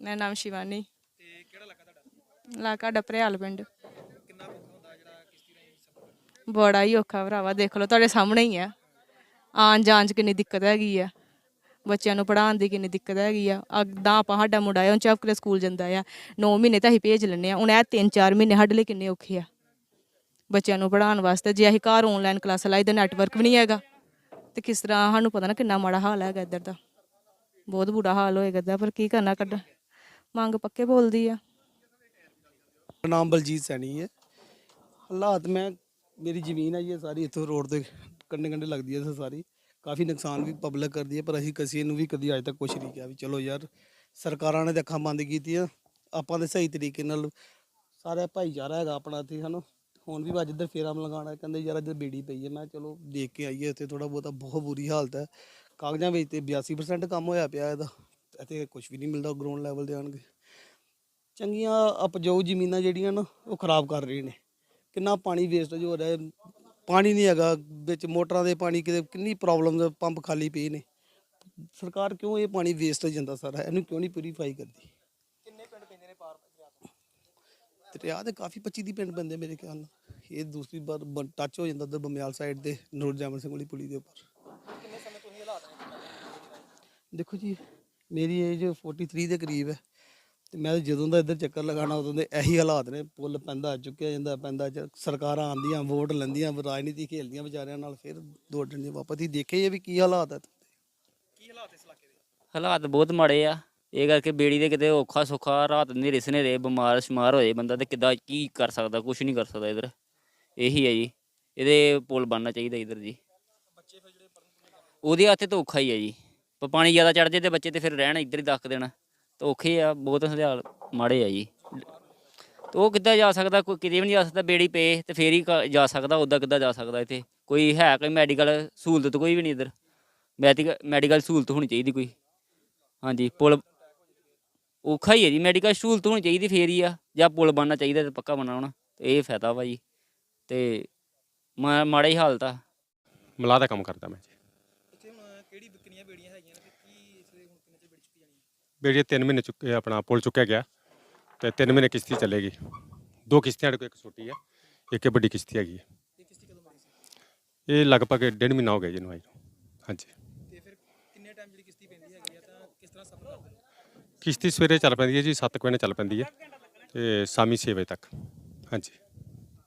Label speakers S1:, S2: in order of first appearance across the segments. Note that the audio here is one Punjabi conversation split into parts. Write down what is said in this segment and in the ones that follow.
S1: ਮੇਰਾ ਨਾਮ ਸ਼ਿਵਾਨੀ।
S2: ਤੇ ਕਿਹੜਾ ਇਲਾਕਾ ਤੁਹਾਡਾ
S1: ਇਲਾਕਾ ਡਪਰੇਵਾਲ ਪਿੰਡ।
S2: ਕਿੰਨਾ ਔਖਾ ਹੁੰਦਾ ਜਿਹੜਾ ਕਿਸ਼ਤੀ ਰਾਹੀਂ ਸਫ਼ਰ
S1: ਬੜਾ ਹੀ ਔਖਾ ਭਰਾਵਾ, ਦੇਖ ਲਓ ਤੁਹਾਡੇ ਸਾਹਮਣੇ ਹੀ ਆ। ਆਉਣ ਜਾਣ ਚ ਕਿੰਨੀ ਦਿੱਕਤ ਹੈਗੀ ਆ। ਬੱਚਿਆਂ ਨੂੰ ਪੜ੍ਹਾਉਣ ਦੀ ਕਿੰਨੀ ਦਿੱਕਤ ਹੈਗੀ ਆ। ਅੱਗਦਾ ਆਪਾਂ ਸਾਡਾ ਮੁੰਡਾ ਆ ਉਹ ਚੌਕਰੇ ਸਕੂਲ ਜਾਂਦਾ ਆ। 9 ਮਹੀਨੇ ਤਾਂ ਅਸੀਂ ਭੇਜ ਲੈਂਦੇ ਆ। ਹੁਣ ਇਹ 3-4 ਮਹੀਨੇ ਸਾਡੇ ਲਈ ਕਿੰਨੇ ਔਖੇ ਆ। ਬੱਚਿਆਂ ਨੂੰ ਪੜ੍ਹਾਉਣ ਵਾਸਤੇ ਜੇ ਅਸੀਂ ਘਰ ਆਨਲਾਈਨ ਕਲਾਸਾਂ ਲਾਈ ਤੇ ਨੈਟਵਰਕ ਵੀ ਨਹੀਂ ਹੈਗਾ। ਤੇ ਕਿਸ ਤਰ੍ਹਾਂ ਸਾਨੂੰ ਪਤਾ ਨਾ ਕਿੰਨਾ ਮਾੜਾ ਹਾਲ ਹੈਗਾ ਇੱਧਰ ਦਾ। ਬਹੁਤ ਬੁਰਾ ਹਾਲ ਹੋਏਗਾ ਦਾ, ਪਰ ਕੀ ਕਰਨਾ ਕੱਢ। ਮੰਗ ਪੱਕੇ ਬੋਲਦੀ ਆ।
S3: ਮੇਰਾ ਨਾਮ ਬਲਜੀਤ ਸੈਣੀ ਹੈ। ਹਾਲਾਤ ਮੈਂ, ਮੇਰੀ ਜ਼ਮੀਨ ਹੈ ਜੀ, ਇਹ ਸਾਰੀ ਇੱਥੋਂ ਰੋਡ ਦੇ ਕੰਢੇ ਕੰਢੇ ਲੱਗਦੀ ਹੈ ਇਹ ਸਾਰੀ। ਕਾਫੀ ਨੁਕਸਾਨ ਵੀ ਪਬਲਿਕ ਕਰਦੀ ਹੈ, ਪਰ ਅਸੀਂ ਕਿਸੇ ਨੂੰ ਵੀ ਕਦੀ ਅਜੇ ਤੱਕ ਕੁਛ ਨਹੀਂ ਕਿਹਾ ਵੀ ਚਲੋ ਯਾਰ, ਸਰਕਾਰਾਂ ਨੇ ਤਾਂ ਅੱਖਾਂ ਬੰਦ ਕੀਤੀਆਂ। ਆਪਾਂ ਦੇ ਸਹੀ ਤਰੀਕੇ ਨਾਲ ਸਾਰਾ ਭਾਈਚਾਰਾ ਹੈਗਾ ਆਪਣਾ ਇੱਥੇ, ਹਨ। ਹੁਣ ਵੀ ਅੱਜ ਇੱਧਰ ਫੇਰਾ ਲਗਾਉਣਾ ਕਹਿੰਦੇ ਯਾਰ ਇੱਧਰ ਬੇੜੀ ਪਈ ਹੈ। ਮੈਂ ਕਿਹਾ ਚਲੋ ਦੇਖ ਕੇ ਆਈਏ, ਇੱਥੇ ਥੋੜਾ ਬਹੁਤਾ ਬਹੁਤ ਬੁਰੀ ਹਾਲਤ ਹੈ। ਕਾਗਜ਼ਾਂ ਵਿੱਚ ਤੇ 82% ਕੰਮ ਹੋਇਆ ਪਿਆ ਇਹਦਾ। ਇੱਥੇ ਕੁਝ ਵੀ ਨਹੀਂ ਮਿਲਦਾ ਗਰਾਊਂਡ ਲੈਵਲ ਤੇ ਆਣਗੇ ਚੰਗੀਆਂ ਉਪਜਾਊ ਜ਼ਮੀਨਾਂ ਜਿਹੜੀਆਂ ਨਾ ਉਹ ਖਰਾਬ ਕਰ ਰਹੇ ਨੇ। ਕਿੰਨਾ ਪਾਣੀ ਵੇਸਟੇਜ ਹੋ ਰਿਹਾ ਹੈ। ਪਾਣੀ ਨਹੀਂ ਹੈਗਾ ਵਿੱਚ ਮੋਟਰਾਂ ਦੇ ਪਾਣੀ ਕਿਤੇ ਕਿੰਨੀ ਪ੍ਰੋਬਲਮ ਪੰਪ ਖਾਲੀ ਪਏ ਨੇ। ਸਰਕਾਰ ਕਿਉਂ ਇਹ ਪਾਣੀ ਵੇਸਟ ਜਾਂਦਾ ਸਾਰਾ? ਇਹਨੂੰ ਕਿਉਂ ਨਹੀਂ ਪਿਊਰੀਫਾਈ ਕਰਦੀ?
S2: ਕਿੰਨੇ ਪਿੰਡ ਪੈਂਦੇ ਨੇ ਪਾਰ ਦਰਿਆ ਤੇ?
S3: ਕਾਫੀ 25 ਦੀ ਪਿੰਡ ਬੰਦੇ ਮੇਰੇ ਖਿਆਲ ਨਾਲ। ਇਹ ਦੂਸਰੀ ਵਾਰ ਟੱਚ ਹੋ ਜਾਂਦਾ ਉਧਰ ਬਮਿਆਲ ਸਾਈਡ ਤੇ ਨੂਰ ਜਾਮਨ ਸਿੰਘ ਵਾਲੀ ਪੁਲੀ ਦੇ ਉੱਪਰ।
S2: ਕਿੰਨੇ ਸਮੇਂ ਤੋਂ ਹੀ ਹਾਲਾਤ ਨੇ? ਪਿੰਡਾਂ ਦੇ?
S3: ਦੇਖੋ ਜੀ ਮੇਰੀ ਏਜ 43 ਦੇ ਕਰੀਬ ਹੈ। ਤੇ ਮੈਂ ਜਦੋਂ ਦਾ ਇੱਧਰ ਚੱਕਰ ਲਗਾਣਾ ਉਦੋਂ ਦੇ ਇਹੀ ਹਾਲਾਤ ਨੇ। ਪੁੱਲ ਪੈਂਦਾ ਚੁੱਕਿਆ ਜਾਂਦਾ ਪੈਂਦਾ ਸਰਕਾਰਾਂ ਆਂਦੀਆਂ ਵੋਟ ਲੈਂਦੀਆਂ ਰਾਜਨੀਤੀ ਖੇਲਦੀਆਂ ਵਿਚਾਰਿਆਂ ਨਾਲ ਫਿਰ ਦੌੜ ਜਾਂਦੀਆਂ ਵਾਪਸ। ਹੀ ਦੇਖੇ ਇਹ ਵੀ ਕੀ ਹਾਲਾਤ ਹੈ
S2: ਕੀ ਹਾਲਾਤ ਇਸ ਇਲਾਕੇ ਦੇ?
S4: ਹਾਲਾਤ ਬਹੁਤ ਮਾੜੇ ਆ। ਇਹ ਕਰਕੇ ਬੇੜੀ ਦੇ ਕਿਤੇ ਔਖਾ ਸੌਖਾ ਰਾਤ ਹਨੇਰੇ ਸਨੇਰੇ ਬਿਮਾਰ ਸ਼ਮਾਰ ਹੋਏ ਬੰਦਾ ਤੇ ਕਿੱਦਾਂ ਕੀ ਕਰ ਸਕਦਾ ਕੁਝ ਨਹੀਂ ਕਰ ਸਕਦਾ ਇਧਰ। ਇਹੀ ਹੈ ਜੀ। ਇਹਦੇ ਪੁਲ ਬਣਨਾ ਚਾਹੀਦਾ ਇਧਰ ਜੀ। ਉਹਦੇ ਹੱਥੇ ਤਾਂ ਔਖਾ ਹੀ ਹੈ ਜੀ। ਪਰ ਪਾਣੀ ਜ਼ਿਆਦਾ ਚੜ ਜੇ ਤੇ ਬੱਚੇ ਤੇ ਫਿਰ ਰਹਿਣ ਇੱਧਰ ਹੀ ਦੱਕ ਦੇਣਾ। ਤਾਂ ਔਖੇ ਆ, ਬਹੁਤ ਹਾਲ ਮਾੜੇ ਆ ਜੀ। ਤੇ ਉਹ ਕਿੱਦਾਂ ਜਾ ਸਕਦਾ, ਕੋਈ ਕਿਤੇ ਵੀ ਨਹੀਂ ਜਾ ਸਕਦਾ, ਬੇੜੀ ਪਏ ਤੇ ਫੇਰ ਹੀ ਕ- ਜਾ ਸਕਦਾ ਉੱਦਾਂ ਕਿੱਦਾਂ ਜਾ ਸਕਦਾ ਇੱਥੇ? ਕੋਈ ਹੈ ਕੋਈ ਮੈਡੀਕਲ ਸਹੂਲਤ ਕੋਈ ਵੀ ਨਹੀਂ ਇੱਧਰ? ਮੈਡੀਕਲ ਮੈਡੀਕਲ ਸਹੂਲਤ ਹੋਣੀ ਚਾਹੀਦੀ ਕੋਈ? ਹਾਂਜੀ, ਪੁਲ ਔਖਾ ਹੀ ਹੈ ਜੀ, ਮੈਡੀਕਲ ਸਹੂਲਤ ਹੋਣੀ ਚਾਹੀਦੀ ਫੇਰ ਹੀ ਆ। ਜਾਂ ਪੁਲ ਬਣਨਾ ਚਾਹੀਦਾ ਤੇ ਪੱਕਾ ਬਣਨਾ ਹੋਣਾ ਤੇ ਇਹ ਫਾਇਦਾ ਵਾ ਜੀ। ਤੇ ਮਾ- ਮਾੜਾ ਹੀ ਹਾਲਤ ਆ
S5: ਮਲਾਹ ਦਾ ਕੰਮ ਕਰਦਾ ਮੈਂ ਜੀ।
S2: ਕਿਹੜੀ ਕਿੰਨੀਆਂ ਬੇੜੀਆਂ ਹੈਗੀਆਂ ਨੇ ਤੇ ਕੀ ਇਸ ਵੇਲੇ ਹੁਣ ਕਿੰਨੇ ਚ ਬੇੜੀ ਚੁੱਕੀ ਜਾਣੀ ਹੈ?
S5: ਬੇੜੀ 3 ਮਹੀਨੇ ਚੁੱਕੇ ਆਪਣਾ ਪੁਲ ਚੁੱਕਿਆ ਗਿਆ ਤੇ 3 ਮਹੀਨੇ ਕਿਸ਼ਤੀ ਚੱਲੇਗੀ। ਦੋ ਕਿਸ਼ਤੀਆਂ ਸਾਡੇ ਕੋਲ ਇੱਕ ਛੋਟੀ ਹੈ ਇੱਕ ਇਹ ਵੱਡੀ ਕਿਸ਼ਤੀ ਹੈਗੀ ਹੈ।
S2: ਇਹ ਕਿਸ਼ਤੀ ਕਦੋਂ ਬਣੀ ਸੀ?
S5: ਇਹ ਲਗਭਗ ਡੇਢ ਮਹੀਨਾ ਹੋ ਗਿਆ ਜੀ ਇਹਨੂੰ ਆਈ ਨੂੰ। ਹਾਂਜੀ।
S2: ਤੇ ਫਿਰ ਕਿੰਨੇ ਟਾਈਮ ਜਿਹੜੀ ਕਿਸ਼ਤੀ ਪੈਂਦੀ ਹੈਗੀ ਆ ਤਾਂ ਕਿਸ ਤਰ੍ਹਾਂ ਸਫ਼ਰ ਕਰਦੇ ਹੋ?
S5: ਕਿਸ਼ਤੀ ਸਵੇਰੇ ਚੱਲ ਪੈਂਦੀ ਹੈ ਜੀ 7 ਵਜੇ ਚੱਲ ਪੈਂਦੀ ਹੈ ਤੇ ਸ਼ਾਮੀ 6 ਵਜੇ ਤੱਕ। ਹਾਂਜੀ।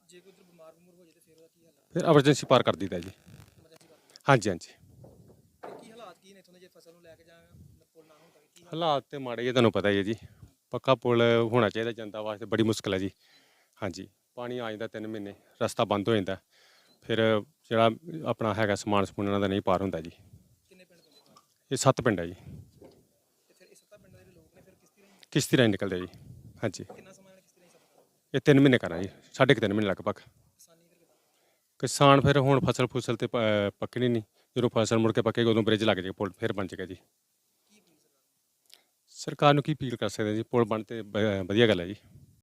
S2: ਜੇ ਕੋਈ ਉਧਰ ਬਿਮਾਰ ਬਮੂਰ ਹੋ ਜਾਏ ਤੇ ਫਿਰ ਉਹਦਾ ਕੀ ਹਾਲ ਹੈ
S5: ਫਿਰ ਐਮਰਜੈਂਸੀ ਪਾਰ ਕਰ ਦਈਦਾ ਜੀ। ਹਾਂਜੀ ਹਾਂਜੀ
S2: ਤੇ ਕੀ ਹਾਲਾਤ ਕੀ ਨੇ ਇੱਥੋਂ ਦੇ ਜੇ ਫਸਲ ਨੂੰ ਲੈ ਕੇ ਜਾਂ ਪੁੱਲ ਨਾ ਹੋਣ ਕਰਕੇ ਕੀ ਹਾਲ-
S5: ਹਾਲਾਤ ਤੇ ਮਾੜੇ ਆ, ਤੁਹਾਨੂੰ ਪਤਾ ਹੀ ਹੈ ਜੀ। ਪੱਕਾ ਪੁਲ ਹੋਣਾ ਚਾਹੀਦਾ ਜਨਤਾ ਵਾਸਤੇ ਬੜੀ ਮੁਸ਼ਕਲ ਹੈ ਜੀ। ਹਾਂਜੀ ਪਾਣੀ ਆ ਜਾਂਦਾ 3 ਮਹੀਨੇ ਰਸਤਾ ਬੰਦ ਹੋ ਜਾਂਦਾ। ਫਿਰ ਜਿਹੜਾ ਆਪਣਾ ਹੈਗਾ ਸਮਾਨ ਸਮੂਨਾਂ ਦਾ ਨਹੀਂ ਪਾਰ ਹੁੰਦਾ ਜੀ।
S2: ਕਿੰਨੇ ਪਿੰਡ?
S5: ਇਹ ਸੱਤ ਪਿੰਡ ਹੈ ਜੀ।
S2: ਤੇ ਫਿਰ ਇਹ ਸੱਤਾ ਪਿੰਡਾਂ ਦੇ ਜਿਹੜੇ ਲੋਕ ਨੇ ਫਿਰ ਕਿਸ਼ਤੀ ਰਾਹੀਂ
S5: ਕਿਸ਼ਤੀ ਰਾਹੀਂ ਨਿਕਲਦੇ ਜੀ। ਹਾਂਜੀ।
S2: ਕਿੰਨਾ ਸਮਾਂ ਕਿਸ਼ਤੀ ਰਾਹੀਂ
S5: ਇਹ 3 ਮਹੀਨੇ ਕਰਾਂ ਜੀ ਸਾਢੇ ਕੁ ਤਿੰਨ ਮਹੀਨੇ ਲਗਭਗ।
S2: ਕਿਸਾਨੀ ਫਿਰ ਕਿੱਦਾਂ?
S5: ਕਿਸਾਨ ਫਿਰ ਹੁਣ ਫਸਲ ਫੁਸਲ ਤੇ ਪ- ਪੱਕਣੀ ਨਹੀਂ। ਜਦੋਂ ਫਸਲ ਮੁੜ ਕੇ ਪੱਕੇਗੀ ਉਦੋਂ ਬ੍ਰਿਜ ਲੱਗ ਜਾਏਗਾ ਪੁਲ ਫਿਰ ਬਣ ਜਾਏਗਾ ਜੀ। ਸਰਕਾਰ ਨੂੰ ਕੀ ਅਪੀਲ ਕਰ ਸਕਦੇ ਹਾਂ ਜੀ? ਪੁਲ ਬਣ ਤੇ ਬ- ਵਧੀਆ ਗੱਲ ਹੈ ਜੀ।